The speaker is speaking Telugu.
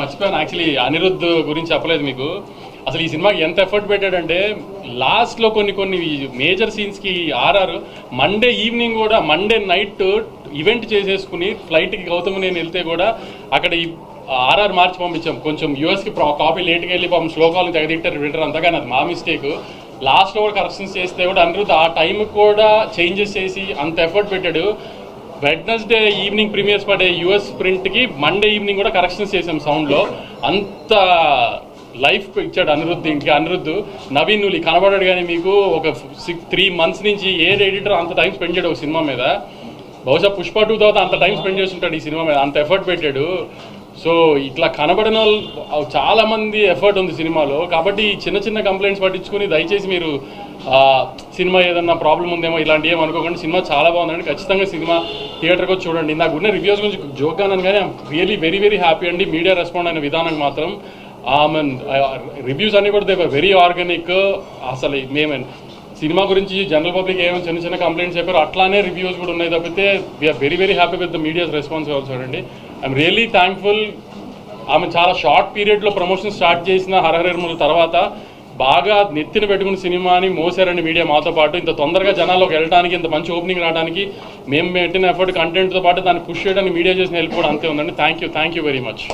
మర్చిపోయాను. యాక్చువల్లీ అనిరుద్ధ్ గురించి చెప్పలేదు మీకు. అసలు ఈ సినిమాకి ఎంత ఎఫర్ట్ పెట్టాడంటే లాస్ట్లో కొన్ని కొన్ని మేజర్ సీన్స్కి ఆర్ఆర్ మండే ఈవినింగ్ కూడా మండే నైట్ ఈవెంట్ చేసేసుకుని ఫ్లైట్కి గౌతమ్ నేను వెళ్తే కూడా అక్కడ ఈ ఆర్ఆర్ మార్చి పంపించాం. కొంచెం యూఎస్కి కాపీ లేట్గా వెళ్ళి పాపం శ్లోకాలను తెగదిట్టారు వింటారు. అంతా కానీ అది మా మిస్టేక్ లాస్ట్లో కూడా కరెక్షన్స్ చేస్తే కూడా అనిరుద్ధ్ ఆ టైంకి కూడా చేంజెస్ చేసి అంత ఎఫర్ట్ పెట్టాడు. వెడ్నెస్డే ఈవినింగ్ ప్రీమియర్స్ పడే యూఎస్ ప్రింట్కి మండే ఈవినింగ్ కూడా కరెక్షన్స్ చేసాం సౌండ్లో అంత లైఫ్ ఇచ్చాడు అనిరుద్ధ్ ఇంటికి అనిరుద్ధ్ నవీన్ నువ్వు కనబడాడు కానీ మీకు ఒక సిక్స్ త్రీ మంత్స్ నుంచి ఏ ఎడిటర్ అంత టైం స్పెండ్ చేయడు ఒక సినిమా మీద. బహుశా పుష్ప టూ తర్వాత అంత టైం స్పెండ్ చేస్తుంటాడు ఈ సినిమా మీద. అంత ఎఫర్ట్ పెట్టాడు. సో ఇట్లా కనబడిన వాళ్ళు చాలా మంది ఎఫర్ట్ ఉంది సినిమాలో. కాబట్టి చిన్న చిన్న కంప్లైంట్స్ పట్టించుకుని దయచేసి మీరు సినిమా ఏదన్నా ప్రాబ్లం ఉందేమో ఇలాంటి ఏం అనుకోకండి. సినిమా చాలా బాగుందండి. ఖచ్చితంగా సినిమా థియేటర్కి వచ్చి చూడండి. నాకు ఉన్న రివ్యూస్ గురించి జోక్ అన్నాను కానీ రియలీ వెరీ వెరీ హ్యాపీ అండి. మీడియా రెస్పాండ్ అయిన విధానం మాత్రం ఆమె రివ్యూస్ అన్నీ కూడా దేవర్ వెరీ ఆర్గానిక్ అసలు మేము సినిమా గురించి జనరల్ పబ్లిక్ ఏమైనా చిన్న చిన్న కంప్లైంట్స్ చెప్పారు. అట్లానే రివ్యూస్ కూడా ఉన్నాయి తప్పితే we are very very happy with the media's response also అండి ఐఎమ్ రియలీ థ్యాంక్ఫుల్ ఆమె చాలా షార్ట్ పీరియడ్లో ప్రమోషన్ స్టార్ట్ చేసిన హరహరముల తర్వాత బాగా నెత్తిన పెట్టుకున్న సినిమాని మోసారండి మీడియా మాతో పాటు ఇంత తొందరగా జనాల్లోకి వెళ్ళడానికి ఇంత మంచి ఓపెనింగ్ రావడానికి మేము పెట్టిన ఎఫర్ట్ కంటెంట్తో పాటు దాన్ని పుష్ చేయడానికి మీడియా చేసిన హెల్ప్ కూడా అంతే ఉందండి. Thank you thank you very much